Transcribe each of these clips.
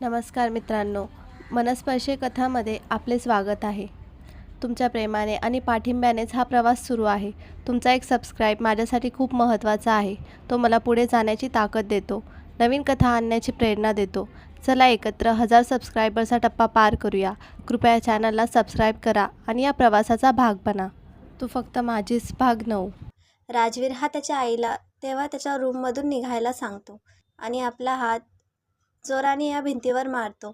नमस्कार मित्रांनो मनस्पर्शी कथामध्ये आपले स्वागत आहे. तुमच्या प्रेमाने आणि पाठिंब्यानेच हा प्रवास सुरू आहे. तुमचा एक सबस्क्राईब माझ्यासाठी खूप महत्त्वाचा आहे. तो मला पुढे जाण्याची ताकद देतो नवीन कथा आणण्याची प्रेरणा देतो. चला एकत्र हजार सबस्क्रायबरचा टप्पा पार करूया. कृपया चॅनलला सबस्क्राईब करा आणि या प्रवासाचा भाग बना. तू फक्त माझीच भाग नऊ. राजवीर हा त्याच्या आईला तेव्हा त्याच्या रूममधून निघायला सांगतो आणि आपला हात जोराने या भिंतीवर मारतो.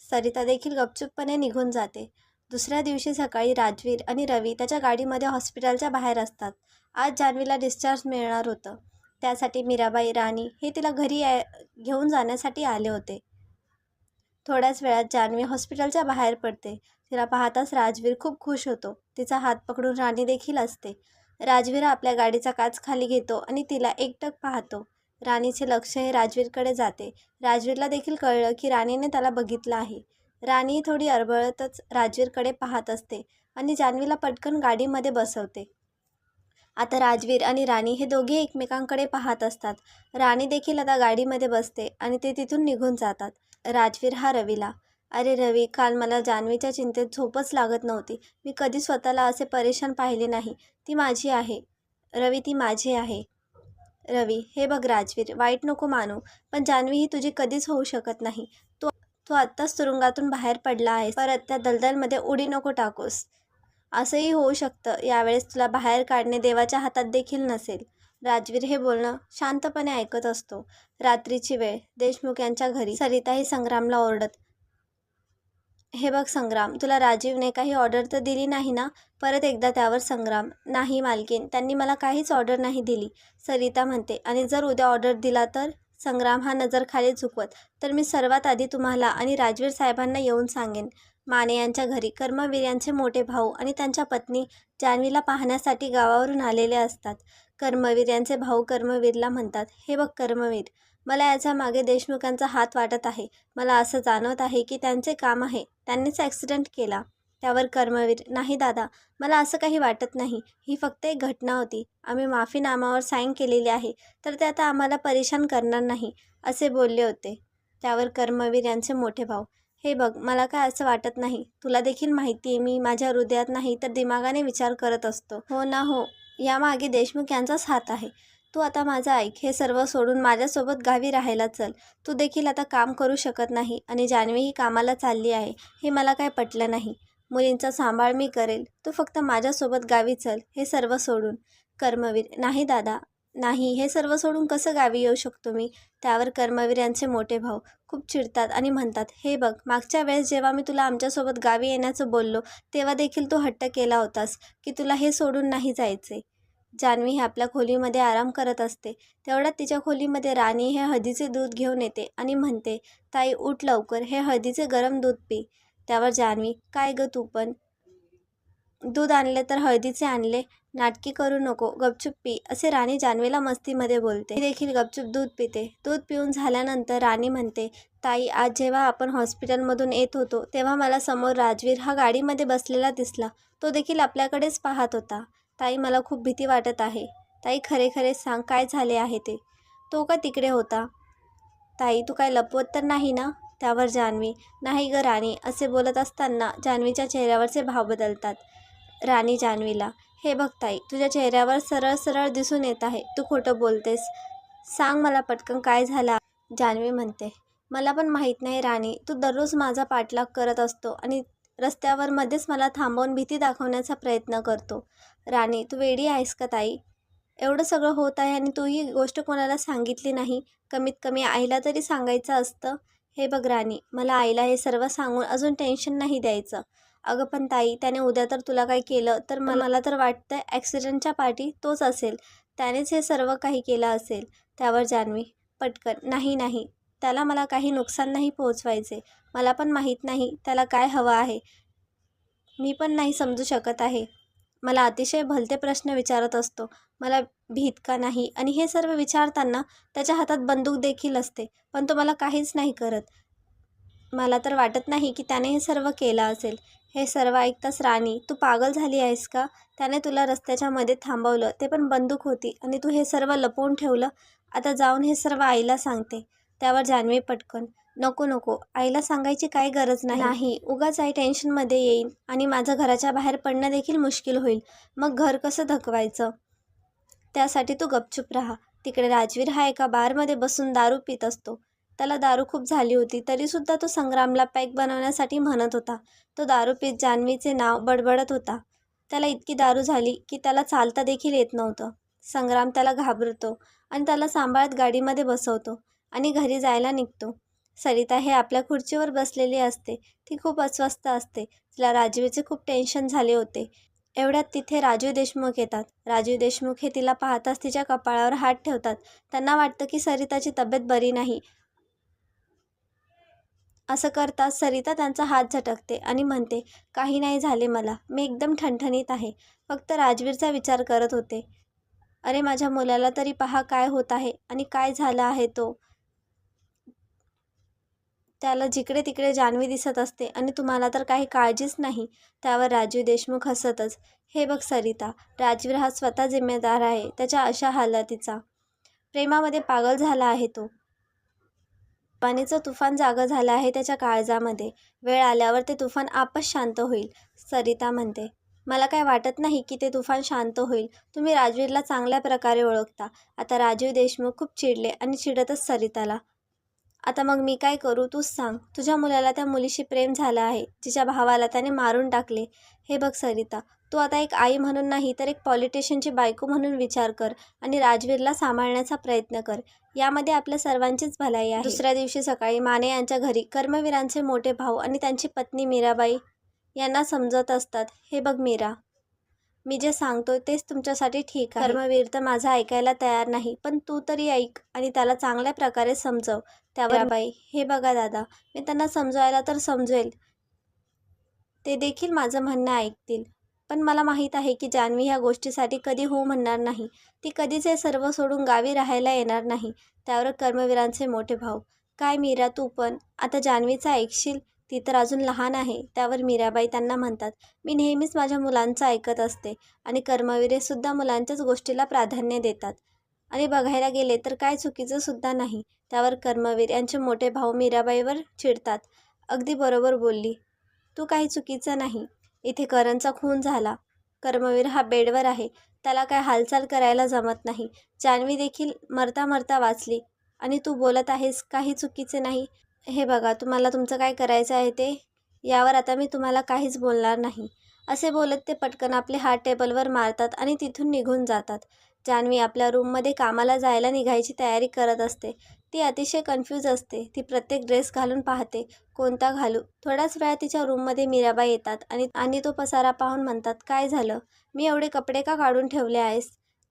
सरिता देखील गपचूपपणे निघून जाते. दुसऱ्या दिवशी सकाळी राजवीर आणि रवी त्याच्या गाडीमध्ये हॉस्पिटलच्या बाहेर असतात. आज जान्हवीला डिस्चार्ज मिळणार होतं. त्यासाठी मीराबाई राणी हे तिला घरी या घेऊन जाण्यासाठी आले होते. थोड्याच वेळात जान्हवी हॉस्पिटलच्या बाहेर पडते. तिला पाहताच राजवीर खूप खुश होतो. तिचा हात पकडून राणी देखील असते. राजवीर आपल्या गाडीचा काच खाली घेतो आणि तिला एकटक पाहतो. राणीचे लक्ष हे राजवीरकडे जाते. राजवीरला देखील कळलं की राणीने त्याला बघितलं आहे. राणी थोडी अरबळतच राजवीरकडे पाहत असते आणि जान्हवीला पटकन गाडीमध्ये बसवते. आता राजवीर आणि राणी हे दोघे एकमेकांकडे पाहत असतात. राणी देखील आता गाडीमध्ये बसते आणि ते तिथून निघून जातात. राजवीर हा रवीला अरे रवी काल मला जान्हवीच्या चिंतेत झोपच लागत नव्हती. मी कधी स्वतःला असे परेशान पाहिले नाही. ती माझी आहे. रवी ती माझी आहे. रवी हे बघ राजवीर वाईट नको मानू पण जान्हवी ही तुझी कधीच होऊ शकत नाही. तू तू आत्ताच तुरुंगातून बाहेर पडला आहेस. परत त्या दलदलमध्ये उडी नको टाकूस. असंही होऊ शकतं. यावेळेस तुला बाहेर काढणे देवाच्या हातात देखील नसेल. राजवीर हे बोलणं शांतपणे ऐकत असतो. रात्रीची वेळ. देशमुख यांच्या घरी सरिता ही संग्रामला ओरडत हे बघ संग्राम तुला राजीवने काही ऑर्डर तर दिली नाही ना? परत एकदा त्यावर संग्राम. नाही मालकीन त्यांनी मला काहीच ऑर्डर नाही दिली सरिता म्हणते. आणि जर उद्या ऑर्डर दिला तर? संग्राम हा नजर खाली झुकवत तर मी सर्वात आधी तुम्हाला आणि राजवीर साहेबांना येऊन सांगेन. माने यांच्या घरी कर्मवीर यांचे मोठे भाऊ आणि त्यांच्या पत्नी जान्हवीला पाहण्यासाठी गावावरून आलेले असतात. कर्मवीर यांचे भाऊ कर्मवीरला म्हणतात हे बघ कर्मवीर मला याच्या मागे देशमुखांचा हात वाटत आहे. मला असं जाणवत आहे की त्यांचे काम आहे. त्यांनीच ॲक्सिडेंट केला. त्यावर कर्मवीर नाही दादा मला असं काही वाटत नाही. ही फक्त एक घटना होती. आम्ही माफीनामावर साईन केलेली आहे. तर ते आता आम्हाला परेशान करणार नाही असे बोलले होते. त्यावर कर्मवीर यांचे मोठे भाऊ हे बघ मला काय असं वाटत नाही. तुला देखील माहिती आहे मी माझ्या हृदयात नाही तर दिमागाने विचार करत असतो. हो ना हो. यामागे देशमुख यांचाच हात आहे. तू आता माझं ऐक हे सर्व सोडून माझ्यासोबत गावी राहायला चल. तू देखील आता काम करू शकत नाही आणि जान्हवीही कामाला चालली आहे हे मला काय पटलं नाही. मुलींचा सांभाळ मी करेल तू फक्त माझ्यासोबत गावी चल हे सर्व सोडून. कर्मवीर नाही दादा नाही हे सर्व सोडून कसं गावी येऊ शकतो मी? त्यावर कर्मवीर यांचे मोठे भाऊ खूप चिडतात आणि म्हणतात हे बघ मागच्या वेळेस जेव्हा मी तुला आमच्यासोबत गावी येण्याचं बोललो तेव्हा देखील तू हट्ट केला होतास की तुला हे सोडून नाही जायचे. जान्हवी ही आपल्या खोलीमध्ये आराम करत असते. तेवढ्यात तिच्या खोलीमध्ये राणी हे हळदीचे दूध घेऊन येते आणि म्हणते ताई उठ लवकर हे हळदीचे गरम दूध पी. त्यावर जान्हवी काय गं तू पण? दूध आणले तर हळदीचे आणले? नाटकी करू नको गपचूप पी. असे राणी जान्हवीला मस्तीमध्ये बोलते. ती देखील गपचूप दूध पिते. दूध पिऊन झाल्यानंतर राणी म्हणते ताई आज जेव्हा आपण हॉस्पिटलमधून येत होतो तेव्हा मला समोर राजवीर हा गाडीमध्ये बसलेला दिसला. तो देखील आपल्याकडेच पाहत होता. ताई मला खूप भीती वाटत आहे. ताई खरे खरे सांग काय झाले आहे ते? तो का तिकडे होता? ताई तू काय लपवत तर नाही ना? त्यावर जान्हवी. नाही ग राणी असे बोलत असताना जान्हवीच्या चेहऱ्यावरचे भाव बदलतात. राणी जान्हवीला हे बघ ताई तुझ्या चेहऱ्यावर सरळ सरळ दिसून येत आहे. तू खोटं बोलतेस. सांग मला पटकन काय झालं जान्हवी म्हणते मला पण माहीत नाही राणी तू दररोज माझा पाठलाग करत असतो आणि रस्त्यावर मध्येच मला थांबवून भीती दाखवण्याचा प्रयत्न करतो. राणी तू वेडी आहेस का ताई? एवढं सगळं होत आहे आणि तू ही गोष्ट कोणाला सांगितली नाही? कमीत कमी आईला तरी सांगायचं असतं. हे बघ राणी मला आईला हे सर्व सांगून अजून टेन्शन नाही द्यायचं. अगं पण ताई त्याने उद्या तर तुला काही केलं तर मला तर वाटतं ॲक्सिडेंटच्या पाठी तोच असेल. त्यानेच हे सर्व काही केलं असेल. त्यावर जान्हवी. पटकन. नाही नाही. त्याला मला काही नुकसान नाही पोहोचवायचे. मला पण माहीत नाही त्याला काय हवं आहे. मी पण नाही समजू शकत आहे. मला अतिशय भलते प्रश्न विचारत असतो. मला भीत का नाही? आणि हे सर्व विचारताना त्याच्या हातात बंदूक देखील असते पण तो मला काहीच नाही करत. मला तर वाटत नाही की त्याने हे सर्व केलं असेल. हे सर्व ऐकताच राणी तू पागल झाली आहेस का? त्याने तुला रस्त्याच्या मध्ये थांबवलं ते पण बंदूक होती आणि तू हे सर्व लपवून ठेवलं. आता जाऊन हे सर्व आईला सांगते. त्यावर जान्हवी पटकन नको नको आईला सांगायची काही गरज नाही. नाही. उगाच आई टेन्शनमध्ये येईल आणि माझं घराच्या बाहेर पडणं देखील मुश्किल होईल. मग घर कसं धकवायचं त्यासाठी तू गपचूप राहा. तिकडे राजवीर हा एका बारमध्ये बसून दारू पित असतो. त्याला दारू खूप झाली होती. तरीसुद्धा तो संग्रामला पॅक बनवण्यासाठी म्हणत होता. तो दारू पीत जान्हवीचे नाव बडबडत होता. त्याला इतकी दारू झाली की त्याला चालता देखील येत नव्हतं. संग्राम त्याला घाबरतो आणि त्याला सांभाळत गाडीमध्ये बसवतो. आणि घरी जायला निघतो. सरिता हे आपल्या खुर्चीवर बसलेली असते. ती खूप अस्वस्थ असते. तिला राजवीरचे खूप टेन्शन झाले होते. एवढ्यात तिथे राजू देशमुख येतात. राजू देशमुख हे तिला पाहताच तिच्या कपाळावर हात ठेवतात. त्यांना वाटतं की सरिताची तब्येत बरी नाही. असं करताच सरिता त्यांचा हात झटकते आणि म्हणते काही नाही झाले मला. मी एकदम ठणठणीत आहे. फक्त राजवीरचा विचार करत होते. अरे माझ्या मुलाला तरी पहा काय होत आहे आणि काय झालं आहे तो. त्याला जिकडे तिकडे जान्हवी दिसत असते आणि तुम्हाला तर काही काळजीच नाही त्यावर राजीव देशमुख हसतच. हे बघ सरिता राजवीर हा स्वतः जिम्मेदार आहे त्याच्या अशा हालतीचा. प्रेमामध्ये पागल झाला आहे तो. पाणीचं तुफान जागं झालं आहे त्याच्या काळजामध्ये. वेळ आल्यावर ते तुफान आपच शांत होईल सरिता म्हणते. मला काय वाटत नाही की ते तुफान शांत होईल. तुम्ही राजवीरला चांगल्या प्रकारे ओळखता. आता राजीव देशमुख खूप चिडले आणि चिडतच सरिताला. आता मग मी काय करू? तूच सांग. तुझ्या मुलाला त्या मुलीशी प्रेम झालं आहे. तिच्या भावाला त्याने मारून टाकले. हे बघ सरिता तू आता एक आई म्हणून नाही तर एक पॉलिटिशियनची बायको म्हणून विचार कर आणि राजवीरला सांभाळण्याचा प्रयत्न कर. यामध्ये आपल्या सर्वांचीच भलाई आहे. दुसऱ्या दिवशी सकाळी माने यांच्या घरी कर्मवीरांचे मोठे भाऊ आणि त्यांची पत्नी मीराबाई यांना समजत असतात. हे बघ मीरा मी जे सांगतोय तेच तुमच्यासाठी ठीक आहे. कर्मवीर तर माझं ऐकायला तयार नाही पण तू तरी ऐक आणि त्याला चांगल्या प्रकारे समजव. त्यावर बाई हे बघा दादा मी त्यांना समजवायला तर समजेल. ते देखील माझं म्हणणं ऐकतील. पण मला माहीत आहे की जान्हवी ह्या गोष्टीसाठी कधी हो म्हणणार नाही. ती कधीच हे सर्व सोडून गावी राहायला येणार नाही. त्यावर कर्मवीरांचे मोठे भाऊ. काय मीरा तू पण? आता जान्हवीचं ऐकशील? ती तर अजून लहान आहे त्यावर मीराबाई त्यांना म्हणतात मी नेहमीच माझ्या मुलांचं ऐकत असते आणि कर्मवीरेसुद्धा मुलांच्याच गोष्टीला प्राधान्य देतात. आणि बघायला गेले तर काय चुकीचं सुद्धा नाही त्यावर कर्मवीर यांचे मोठे भाऊ मीराबाईवर चिडतात. अगदी बरोबर बोलली. तू काही चुकीचं नाही. इथे करणचा खून झाला. कर्मवीर हा बेडवर आहे. त्याला काय हालचाल करायला जमत नाही. जान्हवी देखील मरता मरता वाचली. आणि तू बोलत आहेस काही चुकीचे नाही. हे बघा तुम्हाला तुमचं काय करायचं आहे ते? यावर आता मी तुम्हाला काहीच बोलणार नाही. असे बोलत ते पटकन आपले हात टेबलवर मारतात आणि तिथून निघून जातात. जान्हवी आपल्या रूममध्ये कामाला जायला निघायची तयारी करत असते. ती अतिशय कन्फ्यूज असते. ती प्रत्येक ड्रेस घालून पाहते. कोणता घालू? थोड्याच वेळा तिच्या रूममध्ये मीराबाई येतात आणि आणि तो पसारा पाहून म्हणतात काय झालं? मी एवढे कपडे का काढून ठेवले आहेस?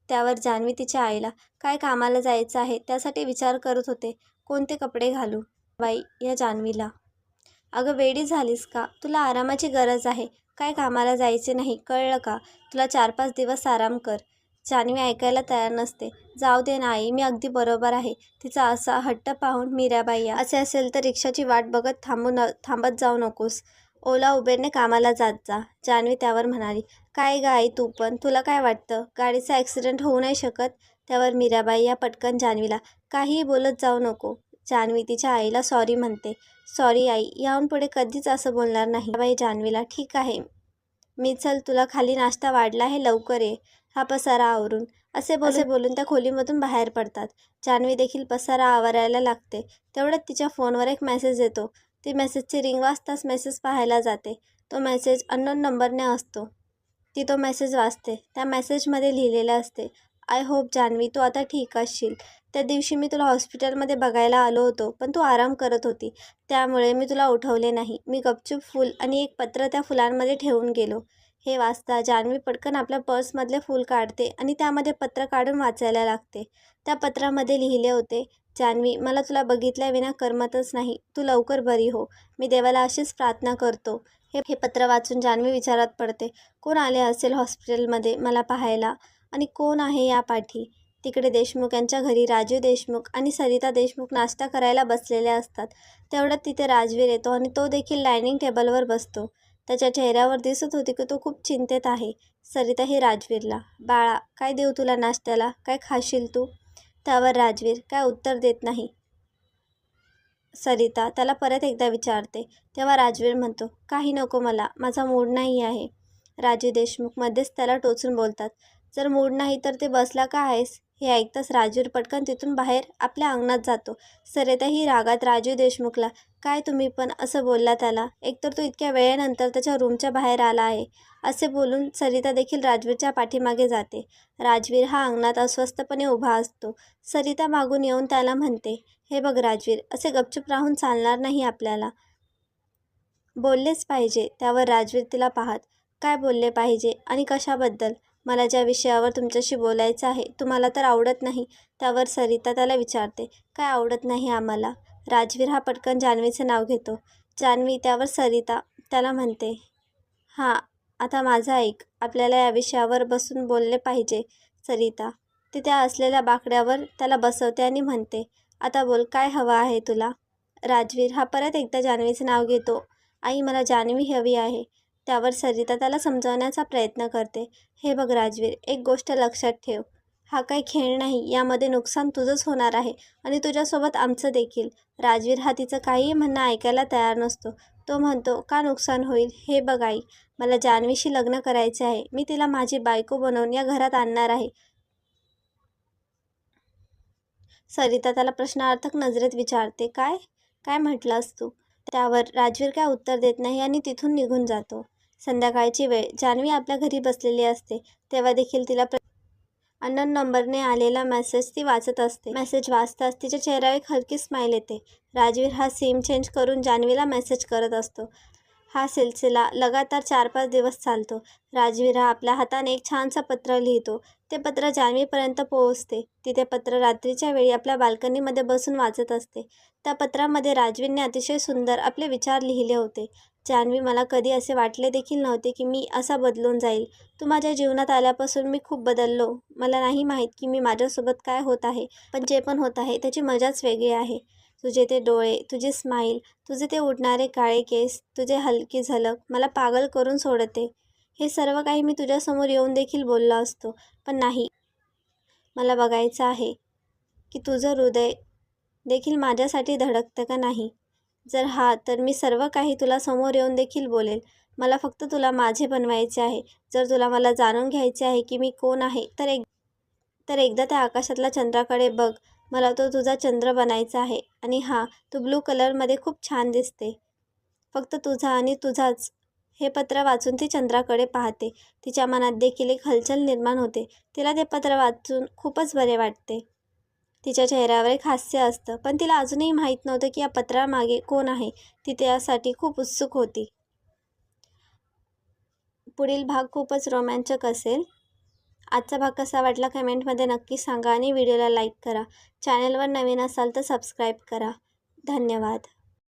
त्यावर जान्हवी तिच्या आईला काय कामाला जायचं आहे? त्यासाठी विचार करत होते. कोणते कपडे घालू? बाई या जान्हवीला. अगं वेडी झालीस का? तुला आरामाची गरज आहे. काय कामाला जायचे नाही कळलं का? तुला चार पाच दिवस आराम कर. जान्हवी ऐकायला तयार नसते. जाऊ दे ना आई मी अगदी बरोबर आहे. तिचा असा हट्ट पाहून मीराबाई या असे असेल तर रिक्षाची वाट बघत थांबू न थांबत जाऊ नकोस. ओला उबेरने कामाला जात जा जान्हवी त्यावर म्हणाली. काय गाई आई तू पण? तुला काय वाटतं? गाडीचा ॲक्सिडेंट होऊ नाही शकत? त्यावर मीराबाई या पटकन जान्हवीला काहीही बोलत जाऊ नको. जान्हवी तिच्या आईला सॉरी म्हणते. सॉरी आई याहून पुढे कधीच असं बोलणार नाही. बाई जान्हवीला ठीक आहे. मी चल तुला खाली नाश्ता वाढला आहे लवकर ये. हा पसारा आवरून. असे बोले बोलून त्या खोलीमधून बाहेर पडतात. जान्हवी देखील पसारा आवरायला लागते. तेवढ्यात तिच्या फोनवर एक मेसेज येतो. ती मेसेजची रिंग वाजताच मेसेज पाहायला जाते. तो मेसेज अननोन नंबरने असतो. ती तो मेसेज वाचते. त्या मेसेजमध्ये लिहिलेलं असते. आय होप जान्हवी तू आता ठीक असशील. त्या दिवशी मी तुला हॉस्पिटलमध्ये बघायला आलो होतो पण तू आराम करत होती. त्यामुळे मी तुला उठवले नाही. मी गपचूप फूल आणि एक पत्र त्या फुलांमध्ये ठेवून गेलो. हे वाचता जान्हवी पटकन आपल्या पर्समधले फूल काढते आणि त्यामध्ये पत्र काढून वाचायला लागते. त्या पत्रामध्ये लिहिले होते जान्हवी मला तुला बघितल्याविना करमतच नाही. तू लवकर बरी हो. मी देवाला अशीच प्रार्थना करतो. हे हे पत्र वाचून जान्हवी विचारात पडते कोण आले असेल हॉस्पिटलमध्ये मला पाहायला? आणि कोण आहे या पाठी? तिकडे देशमुख यांच्या घरी राजू देशमुख आणि सरिता देशमुख नाश्ता करायला बसलेले असतात. तेवढ्यात तिथे राजवीर येतो आणि तो देखील डायनिंग टेबलवर बसतो. त्याच्या चेहऱ्यावर दिसत होती की तो खूप चिंतेत आहे. सरिता ही राजवीरला बाळा काय देऊ तुला नाश्त्याला? काय खाशील तू? त्यावर राजवीर काय उत्तर देत नाही. सरिता त्याला परत एकदा विचारते. तेव्हा राजवीर म्हणतो काही नको मला माझा मूड नाही आहे. राजू देशमुख मध्येच त्याला टोचून बोलतात जर मूड नाही तर ते बसला का आहेस? हे ऐकताच राजवीर पटकन तिथून बाहेर आपल्या अंगणात जातो. सरिता ही रागात राजू देशमुखला काय तुम्ही पण असं बोलला त्याला? एकतर तो इतक्या वेळेनंतर त्याच्या रूमच्या बाहेर आला आहे. असे बोलून सरिता देखील राजवीरच्या पाठीमागे जाते. राजवीर हा अंगणात अस्वस्थपणे उभा असतो. सरिता मागून येऊन त्याला म्हणते हे बघ राजवीर असे गपचूप राहून चालणार नाही आपल्याला. बोललेच पाहिजे त्यावर राजवीर तिला पाहत. काय बोलले पाहिजे आणि कशाबद्दल? मला ज्या विषयावर तुमच्याशी बोलायचं आहे तुम्हाला तर आवडत नाही त्यावर सरिता त्याला विचारते. काय आवडत नाही आम्हाला? राजवीर हा पटकन जान्हवीचं नाव घेतो. जान्हवी त्यावर सरिता त्याला म्हणते हां आता माझं ऐक. आपल्याला या विषयावर बसून बोलले पाहिजे. सरिता ती त्या असलेल्या बाकड्यावर त्याला बसवते आणि म्हणते आता बोल काय हवं आहे तुला? राजवीर हा परत एकदा जान्हवीचं नाव घेतो. आई मला जान्हवी हवी आहे. त्यावर सरिता त्याला समजावण्याचा प्रयत्न करते. हे बघ राजवीर एक गोष्ट लक्षात ठेव. हा काही खेळ नाही यामध्ये नुकसान तुझंच होणार आहे आणि तुझ्यासोबत आमचं देखील राजवीर हा तिचं काहीही म्हणणं ऐकायला तयार नसतो. तो म्हणतो का नुकसान होईल? हे बघ आई मला जान्हवीशी लग्न करायचे आहे. मी तिला माझी बायको बनवून या घरात आणणार आहे. सरिता त्याला प्रश्नार्थक नजरेत विचारते काय? काय म्हटलास तू? त्यावर राजवीर काय उत्तर देत नाही आणि तिथून निघून जातो. संध्याकाळची वेळ. जान्हवी आपल्या घरी बसलेली असते. तेव्हा देखील तिला प्र अननोन नंबरने आलेला मेसेज ती वाचत असते. मेसेज वाचताच तिच्या चेहऱ्यावर एक हलकी स्माईल येते. राजवीर हा सिम चेंज करून जान्हवीला मेसेज करत असतो. हा सिलसिला लगातार चार पाच दिवस चालतो. राजवीरा आपल्या हाताने एक छानसं पत्र लिहितो. ते पत्र जान्हवीपर्यंत पोहोचते. तिथे पत्र रात्रीच्या वेळी आपल्या बाल्कनीमध्ये बसून वाचत असते. त्या पत्रामध्ये राजवीरने अतिशय सुंदर आपले विचार लिहिले होते. जान्हवी मला कधी असे वाटले देखील नव्हते की मी असा बदलून जाईल. तू माझ्या जीवनात आल्यापासून मी खूप बदललो. मला नाही माहीत की मी माझ्यासोबत काय होत आहे. पण जे पण होत आहे त्याची मजाच वेगळी आहे. तुझे ते डोळे तुझी स्माईल तुझे ते उडणारे काळे केस तुझे हलकी झलक मला पागल करून सोडते. हे सर्व काही मी तुझ्यासमोर येऊन देखील बोललो असतो पण नाही. मला बघायचं आहे की तुझं हृदय देखील माझ्यासाठी धडकतं का नाही? जर हा तर मी सर्व काही तुला समोर येऊन देखील बोलेल. मला फक्त तुला माझे बनवायचे आहे. जर तुला मला जाणून घ्यायचे आहे की मी कोण आहे तर एक तर एकदा त्या आकाशातल्या चंद्राकडे बघ. मला तो तुझा चंद्र बनायचा आहे. आणि हां तू ब्लू कलरमध्ये खूप छान दिसते. फक्त तुझा आणि तुझाच. हे पत्र वाचून ती चंद्राकडे पाहते. तिच्या मनात देखील एक हलचल निर्माण होते. तिला ते पत्र वाचून खूपच बरे वाटते. तिच्या चेहऱ्यावर एक हास्य असतं पण तिला अजूनही माहीत नव्हतं की या पत्रामागे कोण आहे. ती त्यासाठी खूप उत्सुक होती. पुढील भाग खूपच रोमांचक असेल. आजचा भाग कसा वाटला कमेंटमध्ये नक्की सांगा आणि व्हिडिओला लाईक करा. चॅनलवर नवीन असाल तर सबस्क्राईब करा. धन्यवाद.